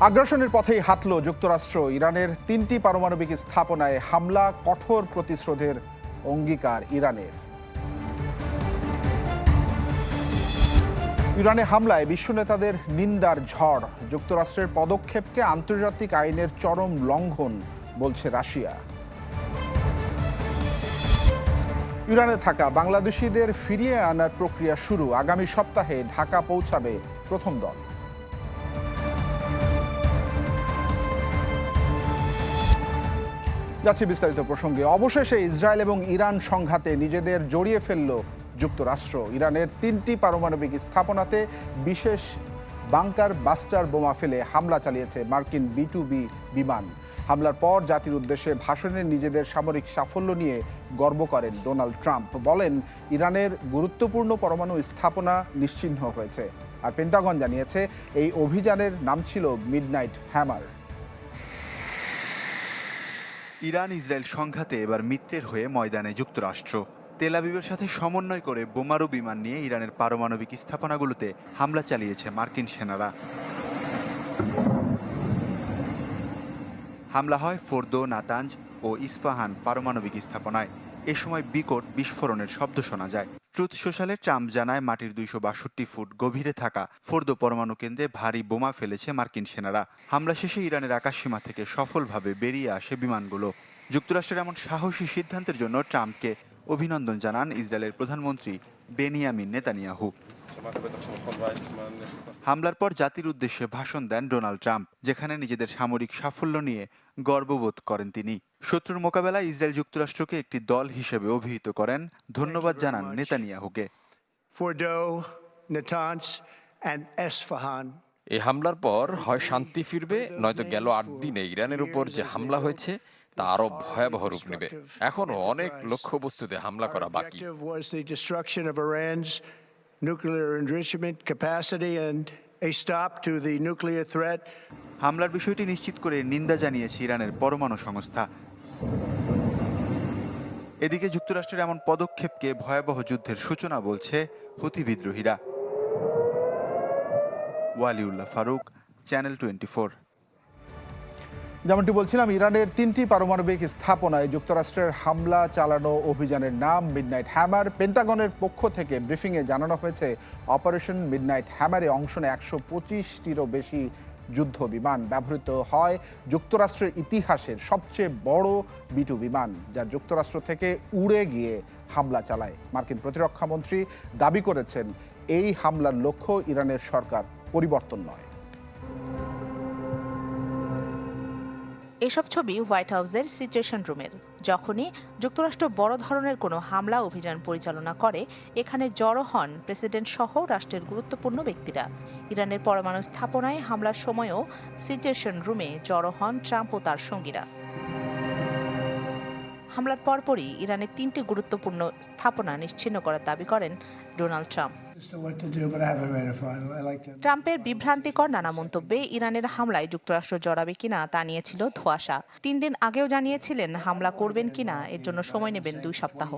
আগ্রাসনের পথেই হাঁটল যুক্তরাষ্ট্র। ইরানের তিনটি পারমাণবিক স্থাপনায় হামলা, কঠোর প্রতিশোধের অঙ্গীকার ইরানের। ইরানে হামলায় বিশ্ব নেতাদের নিন্দার ঝড়। যুক্তরাষ্ট্রের পদক্ষেপকে আন্তর্জাতিক আইনের চরম লঙ্ঘন বলছে রাশিয়া। ইরানে থাকা বাংলাদেশিদের ফিরিয়ে আনার প্রক্রিয়া শুরু। আগামী সপ্তাহে ঢাকা পৌঁছাবে প্রথম দল। যাচ্ছে বিস্তারিত প্রসঙ্গে। অবশেষে ইসরায়েল এবং ইরান সংঘাতে নিজেদের জড়িয়ে ফেলল যুক্তরাষ্ট্র। ইরানের তিনটি পারমাণবিক স্থাপনাতে বিশেষ বাংকার বাস্টার বোমা ফেলে হামলা চালিয়েছে মার্কিন বি টু বি বিমান। হামলার পর জাতির উদ্দেশ্যে ভাষণে নিজেদের সামরিক সাফল্য নিয়ে গর্ব করেন ডোনাল্ড ট্রাম্প। বলেন, ইরানের গুরুত্বপূর্ণ পরমাণু স্থাপনা নিশ্চিহ্ন হয়েছে। আর পেন্টাগন জানিয়েছে, এই অভিযানের নাম ছিল মিডনাইট হ্যামার। ইরান ইসরায়েল সংঘাতে এবার মিত্রের হয়ে ময়দানে যুক্তরাষ্ট্র। তেলাবিবের সাথে সমন্বয় করে বোমারু বিমান নিয়ে ইরানের পারমাণবিক স্থাপনাগুলোতে হামলা চালিয়েছে মার্কিন সেনারা। হামলা হয় ফোর্দো, নাতাঞ্জ ও ইস্পাহান পারমাণবিক স্থাপনায়। এ সময় বিকট বিস্ফোরণের শব্দ শোনা যায়। ট্রুথ সোশ্যালে ট্রাম্প জানায় মাটির দুইশো বাষট্টি ফুট গভীরে থাকা ফোর্দো পরমাণু কেন্দ্রে ভারী বোমা ফেলেছে মার্কিন সেনারা। হামলা শেষে ইরানের আকাশ সীমা থেকে সফলভাবে বেরিয়ে আসে বিমানগুলো। যুক্তরাষ্ট্রের এমন সাহসী সিদ্ধান্তের জন্য ট্রাম্পকে অভিনন্দন জানান ইসরায়েলের প্রধানমন্ত্রী বেনিয়ামিন নেতানিয়াহু। হামলার পর জাতির উদ্দেশ্যে ভাষণ দেন ডোনাল্ড ট্রাম্প, যেখানে নিজেদের সামরিক সাফল্য নিয়ে গর্ববোধ করেন তিনি। শত্রুর মোকাবেলায় ইসরায়েল যুক্তরাষ্ট্রকে একটি দল হিসেবে অভিহিত করেন। ধন্যবাদ জানান নেতানিয়াহুকে. এই হামলার পর হয় শান্তি ফিরবে নয়তো গেল আট দিনে ইরানের উপর যে হামলা হয়েছে তা আরও ভয়াবহ রূপ নেবে। এখনও অনেক লক্ষ্য লক্ষ্যবস্তুতে হামলা করা বাকি। A stop to the nuclear threat. হামলার বিষয়টি নিশ্চিত করে নিন্দা জানিয়েছে ইরানের পরমাণু সংস্থা। এদিকে যুক্তরাষ্ট্রের এমন পদক্ষেপকে ভয়াবহ যুদ্ধের সূচনা বলছে হুতি বিদ্রোহীরা। ওয়ালিউল্লাহ ফারুক, চ্যানেল টোয়েন্টি যেমনটি বলছিলাম, ইরানের তিনটি পারমাণবিক স্থাপনায় যুক্তরাষ্ট্রের হামলা চালানো অভিযানের নাম মিডনাইট হ্যামার। পেন্টাগনের পক্ষ থেকে ব্রিফিংয়ে জানানো হয়েছে, অপারেশন মিডনাইট হ্যামারে অংশ নেয় একশো পঁচিশটিরও বেশি যুদ্ধ বিমান ব্যবহৃত হয় যুক্তরাষ্ট্রের ইতিহাসের সবচেয়ে বড় বিটু বিমান, যা যুক্তরাষ্ট্র থেকে উড়ে গিয়ে হামলা চালায়। মার্কিন প্রতিরক্ষা মন্ত্রী দাবি করেছেন, এই হামলার লক্ষ্য ইরানের সরকার পরিবর্তন নয়। এসব ছবি হোয়াইট হাউসের সিচুয়েশন রুমের। যখনই যুক্তরাষ্ট্র বড় ধরনের কোনো হামলা অভিযান পরিচালনা করে, এখানে জড়ো হন প্রেসিডেন্ট সহ রাষ্ট্রের গুরুত্বপূর্ণ ব্যক্তিরা। ইরানের পরমাণু স্থাপনায় হামলার সময়ও সিচুয়েশন রুমে জড়ো হন ট্রাম্প ও তার সঙ্গীরা। হামলার পরপরই ইরানের তিনটি গুরুত্বপূর্ণ স্থাপনা নিশ্চিহ্ন করার দাবি করেন ডোনাল্ড ট্রাম্প। ট্রাম্পের বিভ্রান্তিকর নানা মন্তব্যে ইরানের হামলায় যুক্তরাষ্ট্র জড়াবে কিনা তা নিয়েছিল ধোয়াশা। তিন দিন আগেও জানিয়েছিলেন হামলা করবেন কিনা, এর জন্য সময় নেবেন দুই সপ্তাহ।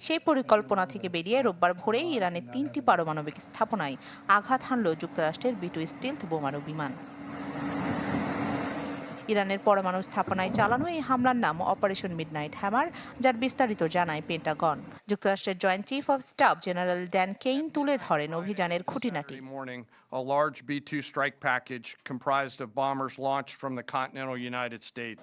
সেই পরিকল্পনা থেকে বেরিয়ে রোববার ভোরেই ইরানের তিনটি পারমাণবিক স্থাপনায় আঘাত হানল যুক্তরাষ্ট্রের বিটু স্টিলথ বোমারু বিমান। ইরানের পরমাণু স্থাপনায় চালানো এই হামলার নাম অপারেশন মিডনাইট হ্যামার যার বিস্তারিত জানায় পেন্টাগন। যুক্তরাষ্ট্রের joint chief of staff general Dan Caine তুলে ধরেন অভিযানের খুঁটিনাটি। Saturday morning, a large B-2 strike package comprised of bombers launched from the continental United States.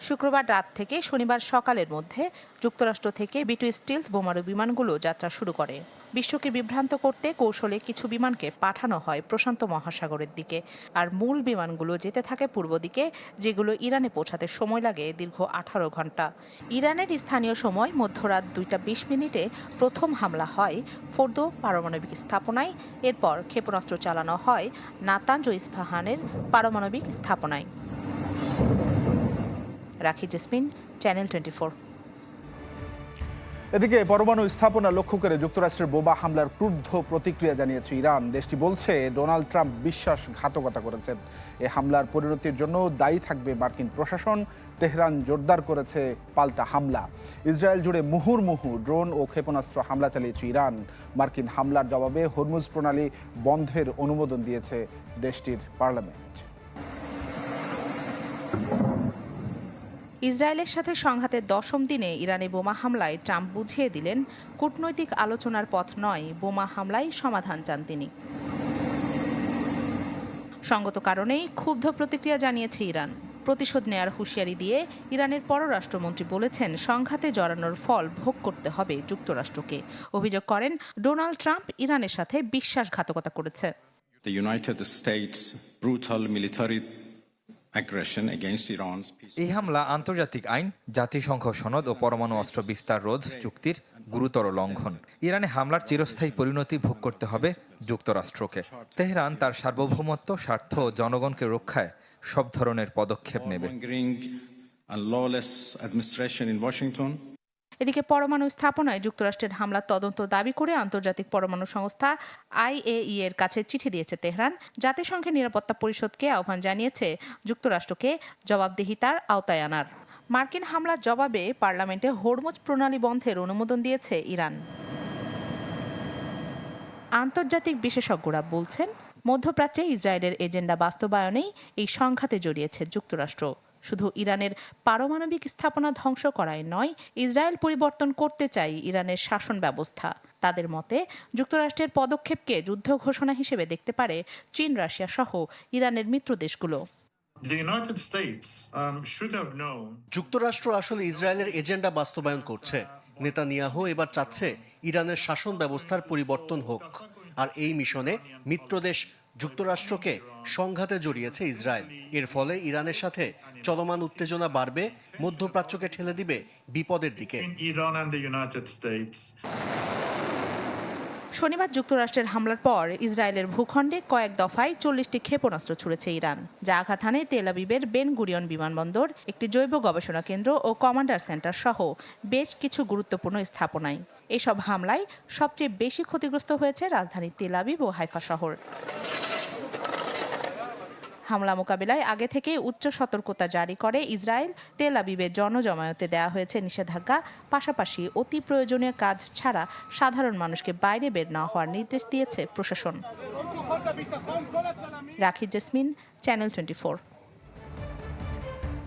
শুক্রবার রাত থেকে শনিবার সকালের মধ্যে যুক্তরাষ্ট্র থেকে বিটু স্টিলথ বোমারু বিমানগুলো যাত্রা শুরু করে। বিশ্বকে বিভ্রান্ত করতে কৌশলে কিছু বিমানকে পাঠানো হয় প্রশান্ত মহাসাগরের দিকে। আর মূল বিমানগুলো যেতে থাকে পূর্ব দিকে, যেগুলো ইরানে পৌঁছাতে সময় লাগে দীর্ঘ আঠারো ঘণ্টা। ইরানের স্থানীয় সময় মধ্যরাত দুইটা বিশ মিনিটে প্রথম হামলা হয় ফোর্দো পারমাণবিক স্থাপনায়। এরপর ক্ষেপণাস্ত্র চালানো হয় নাতাঞ্জ ইস্পাহানের পারমাণবিক স্থাপনায়। রাখি জেসমিন, চ্যানেল টোয়েন্টি এদিকে পরমাণু স্থাপনা লক্ষ্য করে যুক্তরাষ্ট্রের বোমা হামলার ক্রুদ্ধ প্রতিক্রিয়া জানিয়েছে ইরান। দেশটি বলছে, ডোনাল্ড ট্রাম্প বিশ্বাসঘাতকতা করেছেন। এ হামলার পরিণতির জন্য দায়ী থাকবে মার্কিন প্রশাসন। তেহরান জোরদার করেছে পাল্টা হামলা। ইসরায়েল জুড়ে মুহুর্মুহু, ড্রোন ও ক্ষেপণাস্ত্র হামলা চালিয়েছে ইরান। মার্কিন হামলার জবাবে হরমুজ প্রণালী বন্ধের অনুমোদন দিয়েছে দেশটির পার্লামেন্ট। ইসরায়েলের সাথে সংঘাতের দশম দিনে ইরানে বোমা হামলায় ট্রাম্প বুঝিয়ে দিলেন, কূটনৈতিক আলোচনার পথ নয়, বোমা হামলায় সমাধান চান তিনি। সঙ্গত কারণেই ক্ষুব্ধ প্রতিক্রিয়া জানিয়েছে ইরান। প্রতিশোধ নেয়ার হুঁশিয়ারি দিয়ে ইরানের পররাষ্ট্রমন্ত্রী বলেছেন, সংঘাতে জড়ানোর ফল ভোগ করতে হবে যুক্তরাষ্ট্রকে। অভিযোগ করেন, ডোনাল্ড ট্রাম্প ইরানের সাথে বিশ্বাসঘাতকতা করেছে। The United States' brutal military এই হামলা আন্তর্জাতিক আইন জাতিসংঘ সনদ ও পরমাণু অস্ত্র বিস্তার রোধ চুক্তির গুরুতর লঙ্ঘন। ইরানে হামলার চিরস্থায়ী পরিণতি ভোগ করতে হবে যুক্তরাষ্ট্রকে। তেহরান তার সার্বভৌমত্ব স্বার্থ ও জনগণকে রক্ষায় সব ধরনের পদক্ষেপ নেবে। এদিকে পরমাণু স্থাপনায় যুক্তরাষ্ট্রের হামলার তদন্ত দাবি করে আন্তর্জাতিক পরমাণু সংস্থা আইএই এর কাছে চিঠি দিয়েছে তেহরান। জাতিসংঘের নিরাপত্তা পরিষদকে আহ্বান জানিয়েছে যুক্তরাষ্ট্রকে জবাবদিহিতার আওতায় আনার। মার্কিন হামলার জবাবে পার্লামেন্টে হরমুজ প্রণালী বন্ধের অনুমোদন দিয়েছে ইরান। আন্তর্জাতিক বিশেষজ্ঞরা বলছেন, মধ্যপ্রাচ্যে ইসরায়েলের এজেন্ডা বাস্তবায়নেই এই সংঘাতে জড়িয়েছে যুক্তরাষ্ট্র। শুধু ইরানের পারমাণবিক স্থাপনা ধ্বংস করায় নয় ইসরায়েল পরিবর্তন করতে চাই ইরানের শাসন ব্যবস্থা। তাদের মতে যুক্তরাষ্ট্রের পদক্ষেপকে যুদ্ধ ঘোষণা হিসেবে দেখতে পারে চীন রাশিয়া সহ ইরানের মিত্র দেশগুলো। Um, যুক্তরাষ্ট্র আসলে ইসরায়েলের এজেন্ডা বাস্তবায়ন করছে। নেতানিয়াহু এবার চাচ্ছে ইরানের শাসন ব্যবস্থার পরিবর্তন হোক। আর এই মিশনে মিত্রদেশ যুক্তরাষ্ট্রকে সংঘাতে জড়িয়েছে ইসরায়েল। এর ফলে ইরানের সাথে চলমান উত্তেজনা বাড়বে, মধ্যপ্রাচ্যকে ঠেলে দিবে বিপদের দিকে in Iran and the United States. শনিবার যুক্তরাষ্ট্রের হামলার পর ইসরায়েলের ভূখণ্ডে কয়েক দফায় চল্লিশটি ক্ষেপণাস্ত্র ছুড়েছে ইরান। যা আঘাত হানে তেল আবিবের বেন গুরিয়ন বিমানবন্দর, একটি জৈব গবেষণা কেন্দ্র ও কমান্ডার সেন্টার সহ বেশ কিছু গুরুত্বপূর্ণ স্থাপনায়। এসব হামলায় সবচেয়ে বেশি ক্ষতিগ্রস্ত হয়েছে রাজধানী তেল আবিব ও হাইফা শহর। হামলা মোকাবিলায় আগে থেকেই উচ্চ সতর্কতা জারি করে ইসরায়েল। তেল আবিবে জনজমায়েতে দেওয়া হয়েছে নিষেধাজ্ঞা। পাশাপাশি অতি প্রয়োজনীয় কাজ ছাড়া সাধারণ মানুষকে বাইরে বের না হওয়ার নির্দেশ দিয়েছে প্রশাসন। রাখি জেসমিন, চ্যানেল টোয়েন্টি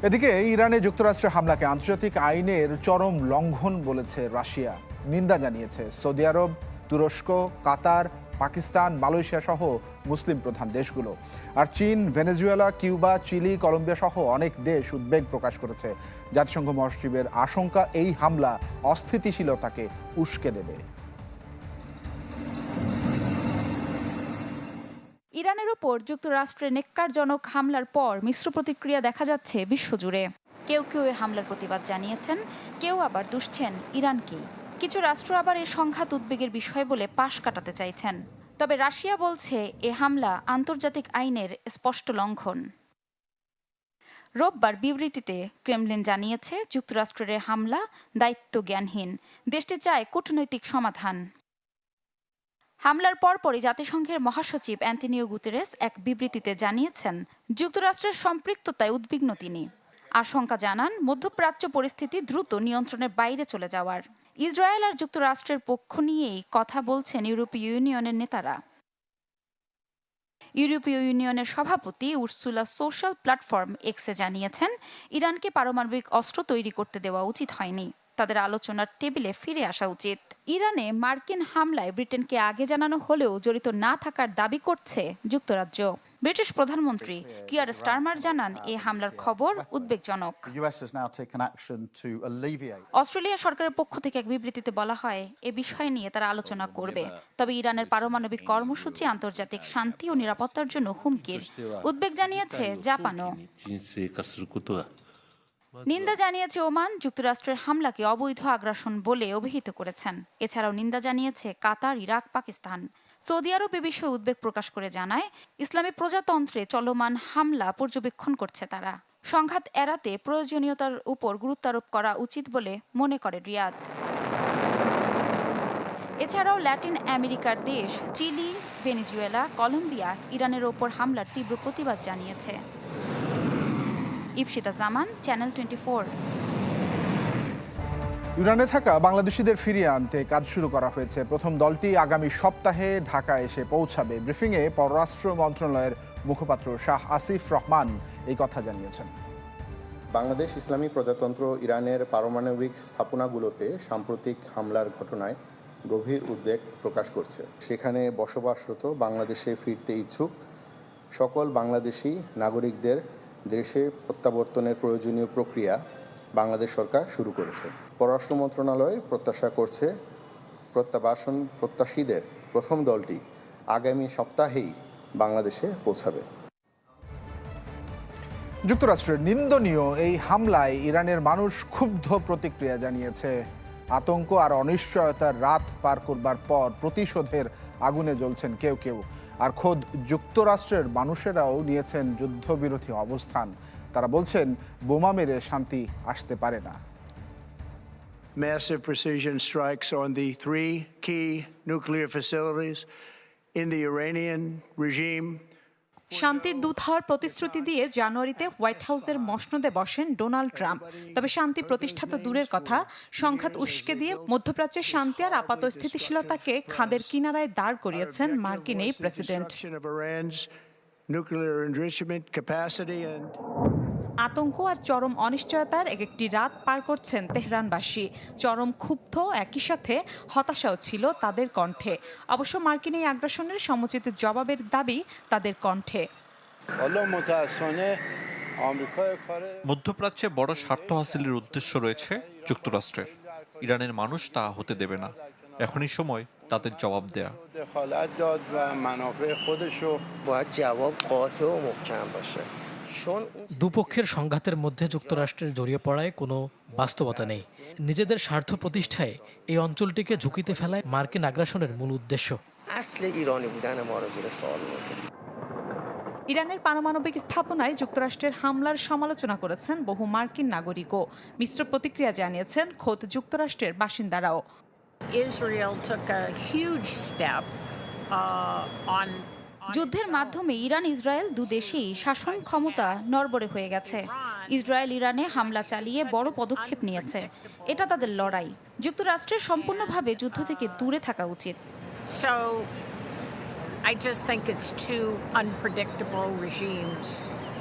এদিকে ইরানে যুক্তরাষ্ট্রের হামলাকে আন্তর্জাতিক আইনের চরম লঙ্ঘন বলেছে রাশিয়া। নিন্দা জানিয়েছে সৌদি আরব, তুরস্ক, কাতার পাকিস্তান, মালয়েশিয়া সহ মুসলিম প্রধান দেশগুলো। আর চীন, ভেনেজুয়েলা, কিউবা, চিলি, কলম্বিয়া সহ অনেক দেশ উদ্বেগ প্রকাশ করেছে। জাতিসংঘ মহাসচিবের আশঙ্কা, এই হামলা অস্থিতিশীলতাকে উস্কে দেবে। ইরানের ওপর যুক্তরাষ্ট্রের নেককারজনক হামলার পর মিশ্র প্রতিক্রিয়া দেখা যাচ্ছে বিশ্বজুড়ে। কেউ কেউ এ হামলার প্রতিবাদ জানিয়েছেন, কেউ আবার দুষছেন ইরানকেই। কিছু রাষ্ট্র আবার এ সংঘাত উদ্বেগের বিষয় বলে পাশ কাটাতে চাইছেন। তবে রাশিয়া বলছে এ হামলা আন্তর্জাতিক আইনের স্পষ্ট লঙ্ঘন। রোববার বিবৃতিতে ক্রেমলিন জানিয়েছে, যুক্তরাষ্ট্রের হামলা দায়িত্ব জ্ঞানহীন দেশটি চায় কূটনৈতিক সমাধান। হামলার পরপরই জাতিসংঘের মহাসচিব অ্যান্টনিও গুতেরেস এক বিবৃতিতে জানিয়েছেন, যুক্তরাষ্ট্রের সম্পৃক্ততায় উদ্বিগ্ন তিনি। আশঙ্কা জানান, মধ্যপ্রাচ্য পরিস্থিতি দ্রুত নিয়ন্ত্রণের বাইরে চলে যাওয়ার। ইসরায়েল আর যুক্তরাষ্ট্রের পক্ষ নিয়েই কথা বলছেন ইউরোপীয় ইউনিয়নের নেতারা। ইউরোপীয় ইউনিয়নের সভাপতি উর্সুলা সোশ্যাল প্ল্যাটফর্ম এক্সে জানিয়েছেন, ইরানকে পারমাণবিক অস্ত্র তৈরি করতে দেওয়া উচিত হয়নি। তাদের আলোচনার টেবিলে ফিরে আসা উচিত। ইরানে মার্কিন হামলায় ব্রিটেনকে আগে জানানো হলেও জড়িত না থাকার দাবি করছে যুক্তরাজ্য। ব্রিটিশ প্রধানমন্ত্রী কিয়ার স্টারমার জানান এই হামলার খবর উদ্বেগজনক। অস্ট্রেলিয়া সরকারের পক্ষ থেকে এক বিবৃতিতে বলা হয় এ বিষয় নিয়ে তারা আলোচনা করবে। তবে ইরানের পারমাণবিক কর্মসূচি আন্তর্জাতিক শান্তি ও নিরাপত্তার জন্য হুমকির উদ্বেগ জানিয়েছে জাপানও। নিন্দা জানিয়েছে ওমান যুক্তরাষ্ট্রের হামলাকে অবৈধ আগ্রাসন বলে অভিহিত করেছেন। এছাড়াও নিন্দা জানিয়েছে Qatar Iraq Pakistan. Saudi Arab এ বিষয়ে উদ্বেগ প্রকাশ করে জানায়, ইসলামী প্রজাতন্ত্রে চলমান হামলা পর্যবেক্ষণ করছে তারা। সংঘাত এড়াতে প্রয়োজনীয়তার উপর গুরুত্ব আরোপ করা উচিত বলে মনে করে রিয়াদ। এছাড়াও ল্যাটিন আমেরিকার দেশ, চিলি, ভেনেজুয়েলা, কলম্বিয়া, ইরানের ওপর হামলার তীব্র প্রতিবাদ জানিয়েছে। ইপসিতা জামান, চ্যানেল টোয়েন্টি ইরানে থাকা বাংলাদেশিদের ফিরিয়ে আনতে কাজ শুরু করা হয়েছে। প্রথম দলটি আগামী সপ্তাহে ঢাকা এসে পৌঁছাবে। ব্রিফিংয়ে পররাষ্ট্র মন্ত্রণালয়ের মুখপাত্র শাহ আসিফ রহমান এই কথা জানিয়েছেন। বাংলাদেশ ইসলামী প্রজাতন্ত্র ইরানের পারমাণবিক স্থাপনাগুলোতে সাম্প্রতিক হামলার ঘটনায় গভীর উদ্বেগ প্রকাশ করছে। সেখানে বসবাসরত বাংলাদেশে ফিরতে ইচ্ছুক সকল বাংলাদেশি নাগরিকদের দেশে প্রত্যাবর্তনের প্রয়োজনীয় প্রক্রিয়া বাংলাদেশ সরকার শুরু করেছে। পররাষ্ট্র মন্ত্রণালয় প্রত্যাশা করছে প্রত্যাবাসন প্রত্যাশীদের প্রথম দলটি আগামী সপ্তাহেই বাংলাদেশে পৌঁছাবে। যুক্তরাষ্ট্রের নিন্দনীয় এই হামলায় ইরানের মানুষ ক্ষুব্ধ প্রতিক্রিয়া জানিয়েছে। আতঙ্ক আর অনিশ্চয়তার রাত পার করবার পর প্রতিশোধের আগুনে জ্বলছেন কেউ কেউ। আর খোদ যুক্তরাষ্ট্রের মানুষেরাও নিয়েছেন যুদ্ধবিরোধী অবস্থান। তারা বলছেন বোমা মেরে শান্তি আসতে পারে না। Massive precision strikes on the three key nuclear facilities in the Iranian regime. শান্তির দূত হওয়ার প্রতিশ্রুতি দিয়ে জানুয়ারিতে হোয়াইট হাউসের মসনদে বসেন ডোনাল্ড ট্রাম্প। তবে শান্তি প্রতিষ্ঠা তো দূরের কথা। সংঘাত উস্কে দিয়ে মধ্যপ্রাচ্যের শান্তি আর আপাত স্থিতিশীলতাকে খাদের কিনারায় দাঁড় করিয়েছেন মার্কিন এই প্রেসিডেন্ট। আতঙ্ক আর চরম অনিশ্চয়তার এক একটি রাত পার করছেন তেহরানবাসী। চরম ক্ষুব্ধ একই সাথে হতাশাও ছিল তাদের কণ্ঠে। অবশ্য মার্কিন এই আগ্রাসনের সমুচিত জবাবের দাবি তাদের কণ্ঠে। মধ্যপ্রাচ্যে বড় স্বার্থ হাসিলের উদ্দেশ্য রয়েছে যুক্তরাষ্ট্রের। ইরানের মানুষ তা হতে দেবে না। এখনই সময় তাদের জবাব দেয়া। দুপক্ষের সংঘাতের মধ্যে যুক্তরাষ্ট্রের জড়িয়ে পড়ায় কোনো বাস্তবতা নেই। নিজেদের স্বার্থ প্রতিষ্ঠায় এই অঞ্চলটিকে ঝুঁকিতে ফেলায় মার্কিন আগ্রাসনের মূল উদ্দেশ্য। ইরানের পারমাণবিক স্থাপনায় যুক্তরাষ্ট্রের হামলার সমালোচনা করেছেন বহু মার্কিন নাগরিকও। মিশ্র প্রতিক্রিয়া জানিয়েছেন খোদ যুক্তরাষ্ট্রের বাসিন্দারাও। Israel took a huge step uh, on যুদ্ধের মাধ্যমে ইরান ইসরায়েল দুদেশেই শাসন ক্ষমতা নড়বড়ে হয়ে গেছে। ইসরায়েল ইরানে হামলা চালিয়ে বড় পদক্ষেপ নিয়েছে। এটা তাদের লড়াই। যুক্তরাষ্ট্রের সম্পূর্ণভাবে যুদ্ধ থেকে দূরে থাকা উচিত। So I just think it's two unpredictable regimes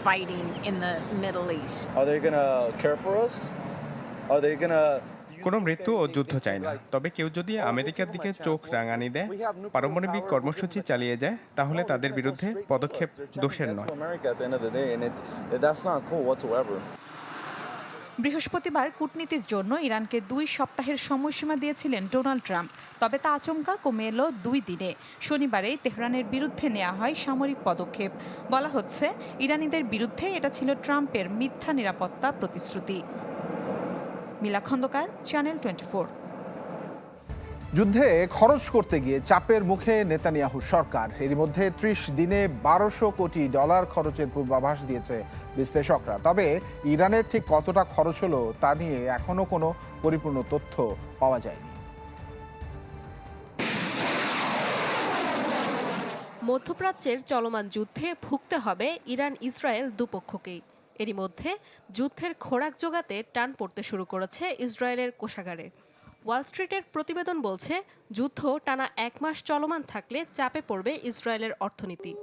fighting in the Middle East. Are they gonna care for us? Are they gonna কোনো মৃত্যু ও যুদ্ধ চায় না। তবে কেউ যদি আমেরিকার দিকে চোখ রাঙানি দেয়, পারমাণবিক কর্মসূচি চালিয়ে যায়, তাহলে তাদের বিরুদ্ধে পদক্ষেপ দোষের নয়. বৃহস্পতিবার কূটনীতির জন্য ইরানকে দুই সপ্তাহের সময়সীমা দিয়েছিলেন ডোনাল্ড ট্রাম্প, তবে তা আচমকা কমে এলো দুই দিনে। শনিবারেই তেহরানের বিরুদ্ধে নেওয়া হয় সামরিক পদক্ষেপ। বলা হচ্ছে, ইরানিদের বিরুদ্ধে এটা ছিল ট্রাম্পের মিথ্যা নিরাপত্তা প্রতিশ্রুতি। মিলা খন্দকার চ্যানেল টোয়েন্টি যুদ্ধে খরচ করতে গিয়ে চাপের মুখে নেতানিয়াহু সরকার। এর মধ্যে ত্রিশ দিনে বারোশো কোটি ডলার খরচের পূর্বাভাস দিয়েছে বিশ্লেষকরা। তবে ইরানের ঠিক কতটা খরচ হলো তা নিয়ে এখনও কোনো পরিপূর্ণ তথ্য পাওয়া যায়নি। মধ্যপ্রাচ্যের চলমান যুদ্ধে ভুগতে হবে ইরান ইসরায়েল দুপক্ষকেই। এরই মধ্যে যুদ্ধের খোরাক জোগাতে টান পড়তে শুরু করেছে ইসরায়েলের কোষাগারে। ওয়াল স্ট্রিটের প্রতিবেদন বলছে, যুদ্ধ টানা এক মাস চলমান থাকলে চাপে পড়বে ইসরায়েলের অর্থনীতি।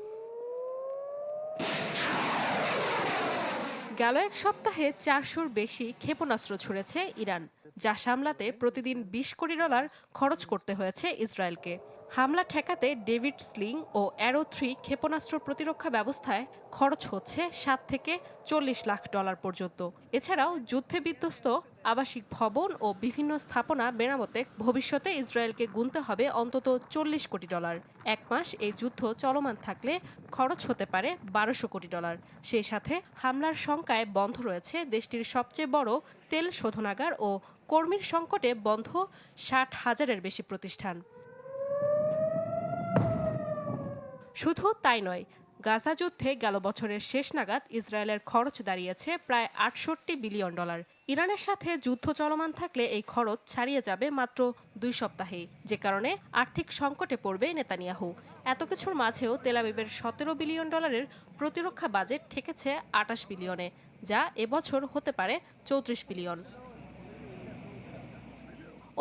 গেল এক সপ্তাহে চারশোর বেশি ক্ষেপণাস্ত্র ছুড়েছে ইরান, যা সামলাতে প্রতিদিন বিশ কোটি ডলার খরচ করতে হয়েছে ইসরায়েলকে। হামলা ঠেকাতে ডেভিড স্লিং ও অ্যারো থ্রি ক্ষেপণাস্ত্র প্রতিরক্ষা ব্যবস্থায় খরচ হচ্ছে সাত থেকে চল্লিশ লাখ ডলার পর্যন্ত। এছাড়াও যুদ্ধে বিধ্বস্ত আবাসিক ভবন ও বিভিন্ন স্থাপনা মেরামতে ভবিষ্যতে ইসরায়েলকে গুনতে হবে অন্তত চল্লিশ কোটি ডলার। এক মাস এই যুদ্ধ চলমান থাকলে খরচ হতে পারে বারোশো কোটি ডলার। সেই সাথে হামলার শঙ্কায় বন্ধ রয়েছে দেশটির সবচেয়ে বড় তেল শোধনাগার ও কর্মীর সংকটে বন্ধ ষাট হাজারের বেশি প্রতিষ্ঠান। শুধু তাই নয় গাজা যুদ্ধে গেল বছরের শেষ নাগাদ ইসরায়েলের খরচ দাঁড়িয়েছে প্রায় আটষট্টি বিলিয়ন ডলার। ইরানের সাথে যুদ্ধ চলমান থাকলে এই খরচ ছাড়িয়ে যাবে মাত্র দুই সপ্তাহেই যে কারণে আর্থিক সংকটে পড়বে নেতানিয়াহু। এত কিছুর মাঝেও তেলাবিবের সতেরো বিলিয়ন ডলারের প্রতিরক্ষা বাজেট ঠেকেছে আটাশ বিলিয়নে, যা এবছর হতে পারে চৌত্রিশ বিলিয়ন।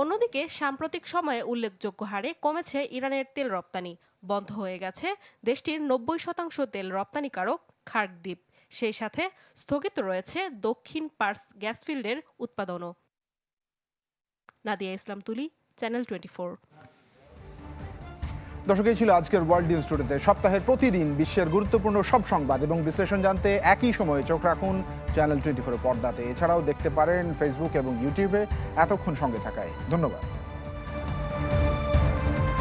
অন্যদিকে সাম্প্রতিক সময়ে উল্লেখযোগ্য হারে কমেছে ইরানের তেল রপ্তানি। বন্ধ হয়ে গেছে। দেশটির নব্বই শতাংশ তেল রপ্তানিকারক খার্ক দ্বীপ সেই সাথে স্থগিত রয়েছে দক্ষিণ পার্স গ্যাস ফিল্ডের উৎপাদনও। নাদিয়া ইসলাম তুলি, চ্যানেল টোয়েন্টি দর্শক, এই ছিল আজকের ওয়ার্ল্ড নিউজ টুডেতে। সপ্তাহের প্রতিদিন বিশ্বের গুরুত্বপূর্ণ সব সংবাদ এবং বিশ্লেষণ জানতে একই সময়ে চোখ রাখুন চ্যানেল টোয়েন্টি ফোরের পর্দাতে। এছাড়াও দেখতে পারেন ফেসবুক এবং ইউটিউবে এতক্ষণ সঙ্গে থাকায়। ধন্যবাদ।